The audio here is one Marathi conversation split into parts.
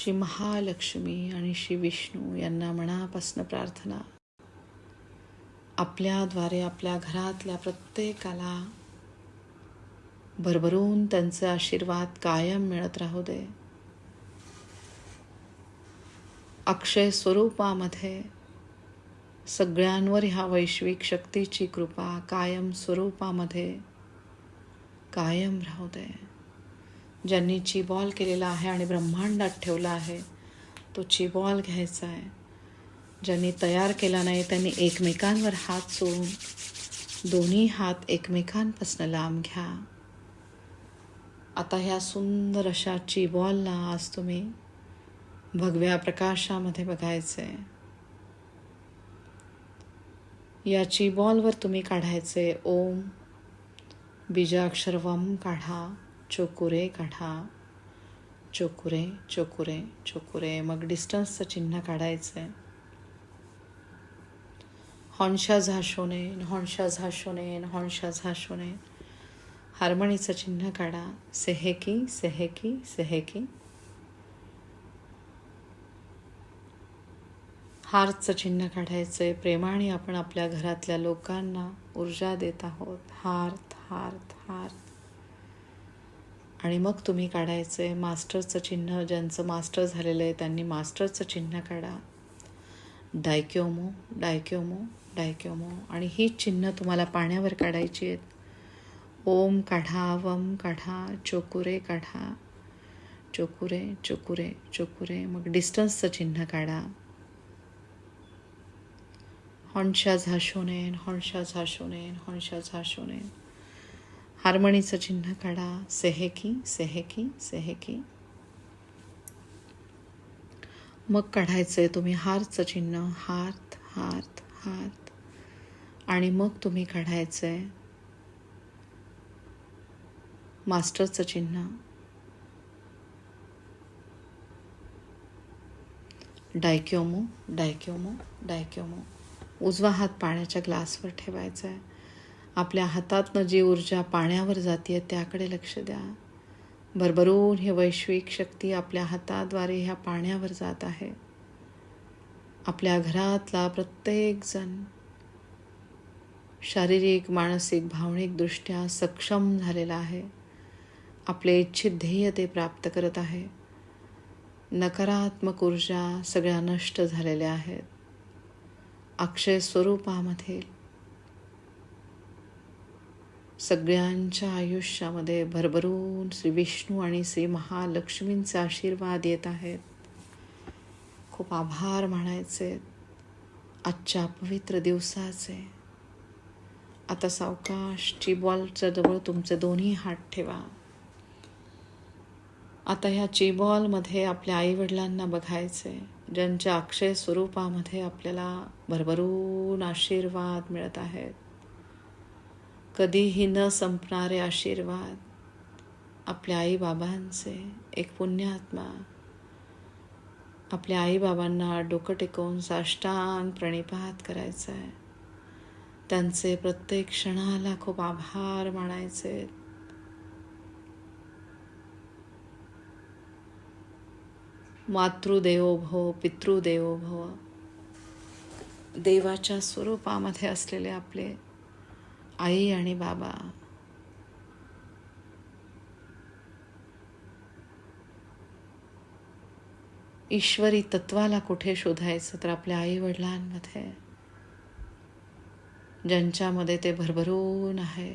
श्री महालक्ष्मी आणि श्री विष्णू यांना मनापासून प्रार्थना. आपल्याद्वारे आपल्या घरातल्या प्रत्येकाला भरभरून त्यांचे आशीर्वाद कायम मिळत राहू दे. अक्षय स्वरूपामध्ये सगळ्यांवर ह्या वैश्विक शक्तीची कृपा कायम स्वरूपामध्ये कायम राहू दे. ज्यांनी चिबॉल केलेला आहे आणि ब्रह्मांडात ठेवला आहे तो चिबॉल घ्यायचा आहे. ज्यांनी तयार केला नाही त्यांनी एकमेकांवर हात सोडून दोन्ही हात एकमेकांपासून लांब घ्या. आता ह्या सुंदर अशा चिबॉलला आज तुम्ही भगव्या प्रकाशामध्ये बघायचे या चिबॉलवर तुम्ही काढायचे ओम बीजाक्षर वम काढा. चोकुरे काढा. चोकुरे चोकुरे चोकुरे. मग डिस्टन्सचं चिन्ह काढायचं आहे हॉन्शा झाशोने हॉन्शा झाशोने हॉन्शा झाशोने. हार्मणीचं चिन्ह काढा. सेहेकी सेहेकी सेहेकी. हार्टचं चिन्ह काढायचं आहे प्रेमाने आपण आपल्या घरातल्या लोकांना ऊर्जा देत आहोत. हार्थ हार्थ हार्थ आणि मग तुम्ही काढायचं आहे मास्टरचं चिन्ह ज्यांचं मास्टर झालेलं आहे त्यांनी मास्टरचं चिन्ह काढा. डायक्योमो डायक्योमो डायक्योमो. आणि ही चिन्ह तुम्हाला पाण्यावर काढायची आहेत. ओम काढा वम काढा चोकुरे काढा. चोकुरे चोकुरे चोकुरे. मग डिस्टन्सचं चिन्ह काढा. हॉनशा झाशोनेन हॉनशा झाशोनेन हॉनशा झाशोनेन. हार्मणीचं चिन्ह काढा. सेहेकी सेहेकी सेहेकी. मग काढायचं आहे तुम्ही हारचं चिन्ह. हार्थ हार्थ हार्थ. आणि मग तुम्ही काढायचं आहे मास्टरचं चिन्ह. डायक्योमो डायक्योमो डायक्योमो. उजवा हात पाण्याच्या ग्लासवर ठेवायचा आहे आपल्या हातातनं जी ऊर्जा पाण्यावर जाते त्याकडे लक्ष द्या. भरभरून हे वैश्विक शक्ती आपल्या हाताद्वारे ह्या पाण्यावर जात आहे. आपल्या घरातला प्रत्येकजण शारीरिक मानसिक भावनिकदृष्ट्या सक्षम झालेला आहे. आपले इच्छित ध्येय ते प्राप्त करत आहे. नकारात्मक ऊर्जा सगळ्या नष्ट झालेल्या आहेत. अक्षय स्वरूपामध्ये सगळ्यांच्या आयुष्यामध्ये भरभरून श्री विष्णू आणि श्री महालक्ष्मींचे आशीर्वाद येत आहेत. खूप आभार म्हणायचे. आजच्या पवित्र दिवसाचे. आता सावकाश चिबॉलच्या जवळ तुमचे दोन्ही हात ठेवा. आता ह्या चिबॉलमध्ये आपल्या आईवडिलांना बघायचे ज्यांच्या अक्षय स्वरूपामध्ये आपल्याला भरभरून आशीर्वाद मिळत आहेत. कधीही न संपणारे आशीर्वाद आपल्या आईबाबांचे. एक पुण्यात्मा. आपल्या आईबाबांना डोकं टेकवून साष्टांग प्रणिपात करायचं आहे. त्यांचे प्रत्येक क्षणाला खूप आभार मानायचे. मातृदेवो भव पितृदेवो भव देवाच्या स्वरूपामध्ये असलेले आपले आई आणि बाबा. ईश्वरी तत्वाला कुठे शोधायचं तर आपल्या आई वडिलांमध्ये ज्यांच्यामध्ये ते भरभरून आहे.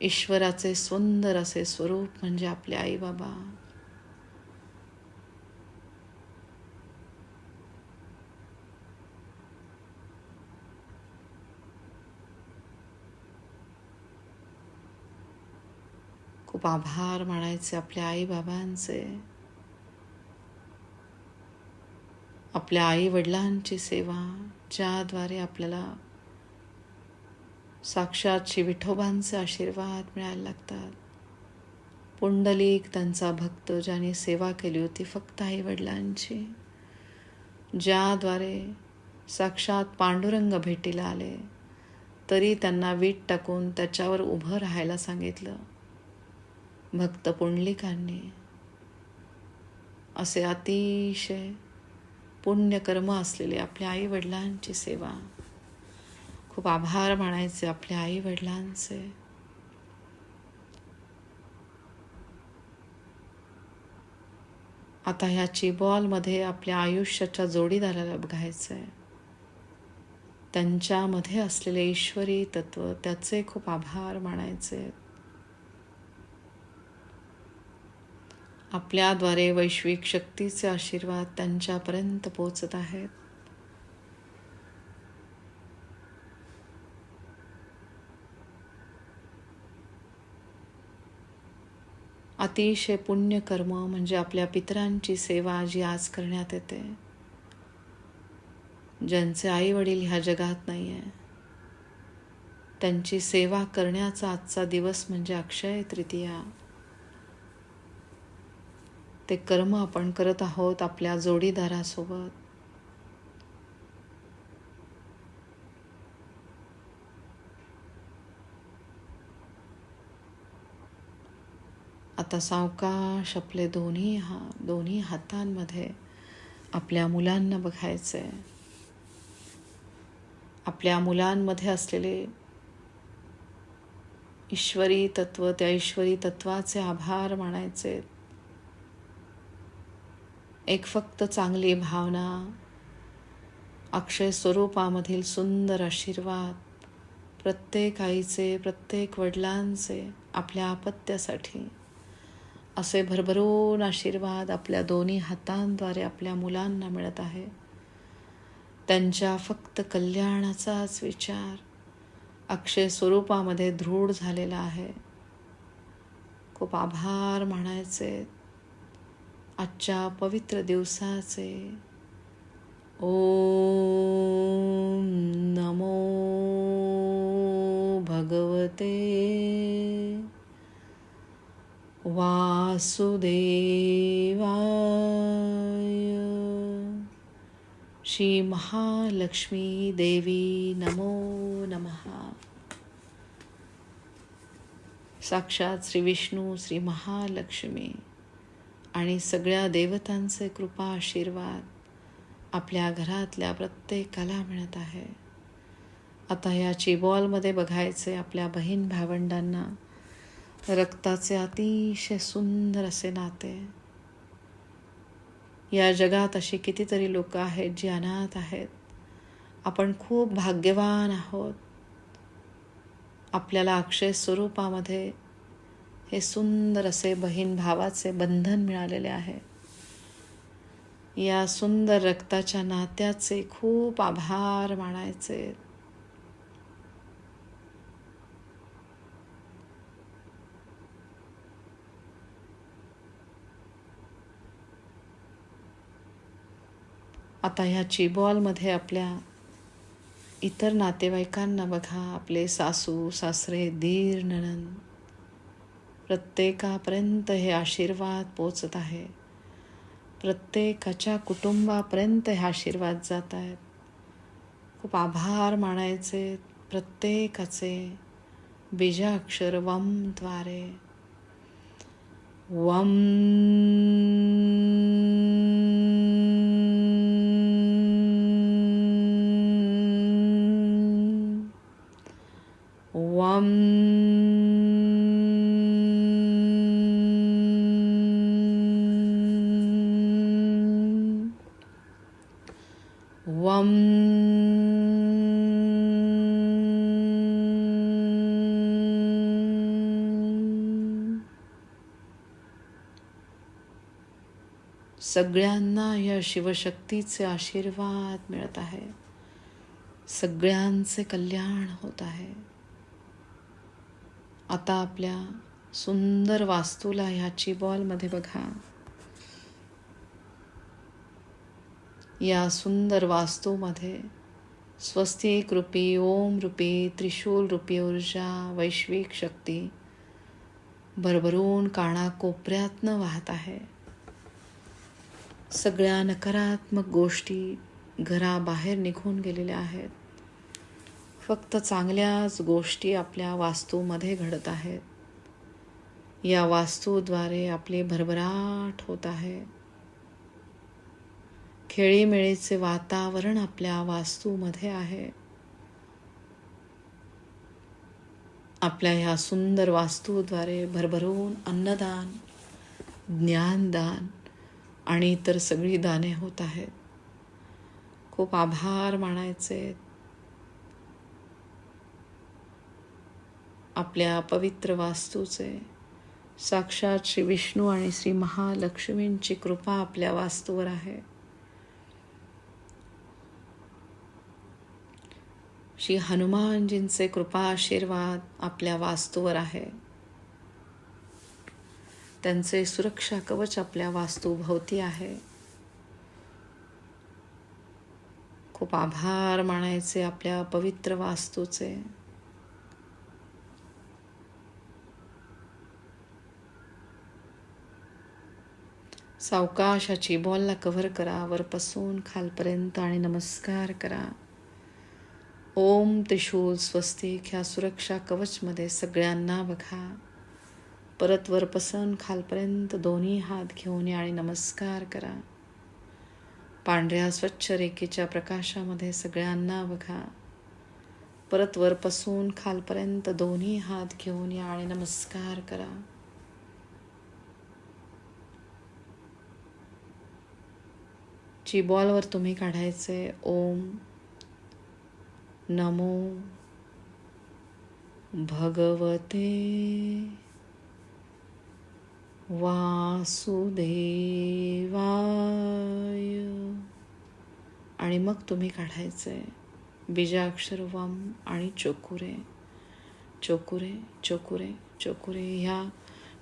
ईश्वराचे सुंदर असे स्वरूप म्हणजे आपले आई बाबा खूप आभार मानायचे आपल्या आई बाबांचे आपल्या आई वडिलांची सेवा ज्याद्वारे आपल्याला साक्षात श्री विठोबांचे आशीर्वाद मिळायला लागतात. पुंडलिक त्यांचा भक्त ज्याने सेवा केली होती फक्त आई वडिलांची ज्याद्वारे साक्षात पांडुरंग भेटीला आले. तरी त्यांना वीट टाकून त्याच्यावर उभं राहायला सांगितलं. भक्त पुंडलिकांनी असे अतिशय पुण्यकर्म असलेले आपल्या आई वडिलांची सेवा. खूप आभार मानायचे आपल्या आई वडिलांचे आता ह्या चिबॉलमध्ये आपल्या आयुष्याच्या जोडीदाराला बघायचं आहे त्यांच्यामध्ये असलेले ईश्वरी तत्व त्याचे खूप आभार मानायचे. आपल्याद्वारे वैश्विक शक्तीचे आशीर्वाद त्यांच्यापर्यंत पोचत आहेत. अतिशय पुण्यकर्म म्हणजे आपल्या पितरांची सेवा जी आज करण्यात येते. ज्यांचे आई वडील ह्या जगात नाही आहे त्यांची सेवा करण्याचा आजचा दिवस म्हणजे अक्षय तृतीया. ते कर्म आपण करत आहोत आपल्या जोडीदारासोबत. आता सावकाश आपले दोन्ही हा दोन्ही हातांमध्ये आपल्या मुलांना बघायचं आहे आपल्या मुलांमध्ये असलेले ईश्वरी तत्व त्या ईश्वरी तत्वाचे आभार मानायचे एक फक्त चांगली भावना अक्षय स्वरूपामधील सुंदर आशीर्वाद प्रत्येक आईचे प्रत्येक वडिलांचे आपल्या आपत्यासाठी. असे भरभरून आशीर्वाद आपल्या दोन्ही हातांद्वारे आपल्या मुलांना मिळत आहे. त्यांच्या फक्त कल्याणाचाच विचार अक्षय स्वरूपामध्ये दृढ झालेला आहे. खूप आभार म्हणायचे आजच्या पवित्र दिवसाचे. ओम नमो भगवते. वासुदेवाय. श्री महालक्ष्मी देवी नमो नमः. साक्षात श्री विष्णू श्री महालक्ष्मी. आणि सगळ्या देवतांचे कृपा आशीर्वाद आपल्या घरातल्या प्रत्येकाला मिळत आहे. आता या चिबॉलमध्ये बघायचे आपल्या बहीण भावंडांना रक्ताचे अतिशय सुंदर असे नाते. या जगात अशी कितीतरी लोक आहेत जी अनाथ आहेत. आपण खूप भाग्यवान आहोत. आपल्याला अक्षय स्वरूपामध्ये हे सुंदर असे बहीण भावाचे बंधन मिळालेले आहे. या सुंदर रक्ताच्या नात्याचे खूप आभार मानायचे. आता ह्या चिबॉलमध्ये आपल्या इतर नातेवाईकांना बघा आपले सासू सासरे धीर नणन प्रत्येकापर्यंत हे आशीर्वाद पोचत आहे. प्रत्येकाच्या कुटुंबापर्यंत हे आशीर्वाद जात आहेत. खूप आभार मानायचे प्रत्येकाचे बीजाक्षर वमद्वारे द्वारे. वम वम सगळ्यांना या शिवशक्तीचे आशीर्वाद मिळत आहे. सगळ्यांचे कल्याण होत आहे. आता आपल्या सुंदर वास्तूला ह्याची बॉलमध्ये बघा. या सुंदर वास्तूमध्ये स्वस्तिक रूपी ओम रूपी त्रिशूल रूपी ऊर्जा वैश्विक शक्ती भरभरून काणा कोपऱ्यातनं वाहत आहे. सगळ्या नकारात्मक गोष्टी घराबाहेर निघून गेलेल्या आहेत. फक्त चांगल्याच गोष्टी आपल्या वास्तूमध्ये घडत आहेत. या वास्तूद्वारे आपले भरभराट होत आहे. खेळीमेळीचे वातावरण आपल्या वास्तूमध्ये आहे. आपल्या ह्या सुंदर वास्तूद्वारे भरभरून अन्नदान ज्ञानदान आणि इतर सगळी दाने होत आहेत. खूप आभार मानायचे. आपल्या पवित्र वास्तूचे. साक्षात श्री विष्णू आणि श्री महालक्ष्मींची कृपा आपल्या वास्तूवर आहे. श्री हनुमानजींचे कृपा आशीर्वाद आपल्या वास्तूवर आहे. त्यांचे सुरक्षा कवच आपल्या वास्तूभोवती आहे. खूप आभार मानायचे आपल्या पवित्र वास्तूचे. सावकाशाची बॉलला कव्हर करा वरपासून खालपर्यंत आणि नमस्कार करा. ओम त्रिशूल स्वस्तिक ह्या सुरक्षा कवचमध्ये सगळ्यांना बघा. परत वरपसन खालपर्यंत दोन्ही हात घेऊन या आणि नमस्कार करा. पांढऱ्या स्वच्छ रेखेच्या प्रकाशामध्ये सगळ्यांना बघा. परत वरपासून खालपर्यंत दोन्ही हात घेऊन या आणि नमस्कार करा. जी बॉलवर तुम्ही काढायचे. ओम. नमो. भगवते. वासुदेवाय. आणि मग तुम्ही काढायचे बीजाक्षर वम आणि चोकुरे. चोकुरे चोकुरे चोकुरे ह्या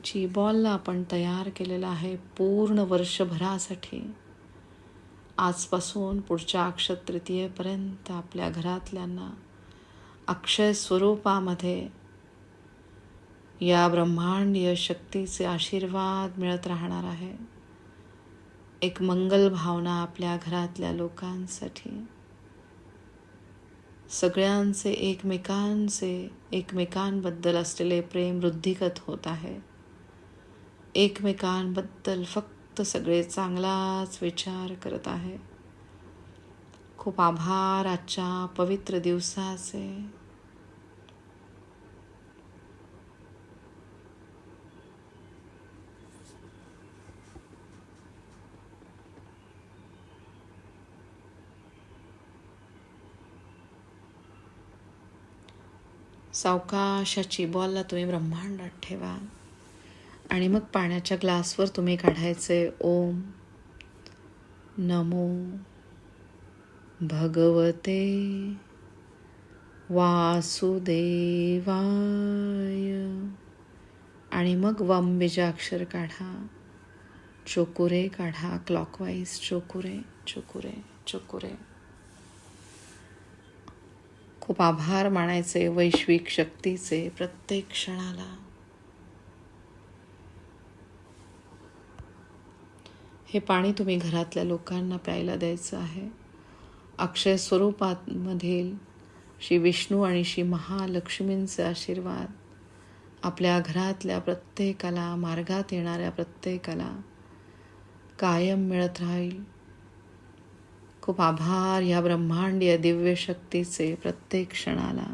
ची बॉलला आपण तयार केलेला आहे पूर्ण वर्षभरासाठी. आजपासून पुढच्या अक्षय तृतीयेपर्यंत आपल्या घरातल्यांना अक्षय स्वरूपामध्ये या ब्रह्मांडीय शक्तीचे आशीर्वाद मिळत राहणार आहे. एक मंगल भावना आपल्या घरातल्या लोकांसाठी. सगळ्यांचे एकमेकांचे, एकमेकांबद्दल असलेले प्रेम वृद्धिगत होत आहे. एकमेकांबद्दल फक्त सगळे चांगलाच विचार करत आहे. खूप आभार आजच्या पवित्र दिवसाचे. सावकाशाची बॉलला तुम्ही ब्रह्मांडात ठेवा. आणि मग पाण्याच्या ग्लासवर तुम्ही काढायचे ओम नमो भगवते वासुदेवाय. आणि मग वम बीजाक्षर काढा चोकुरे काढा क्लॉकवाईज चोकुरे चोकुरे चोकुरे. खूप आभार मानायचे वैश्विक शक्तीचे प्रत्येक क्षणाला. हे पाणी तुम्ही घरातल्या लोकांना प्यायला द्यायचं आहे. अक्षय स्वरूपामधील श्री विष्णू आणि श्री महालक्ष्मींचे आशीर्वाद आपल्या घरातल्या प्रत्येकाला मार्गात येणाऱ्या प्रत्येकाला कायम मिळत राहील. खूप आभार ह्या ब्रह्मांडीय दिव्य शक्तीचे प्रत्येक क्षणाला.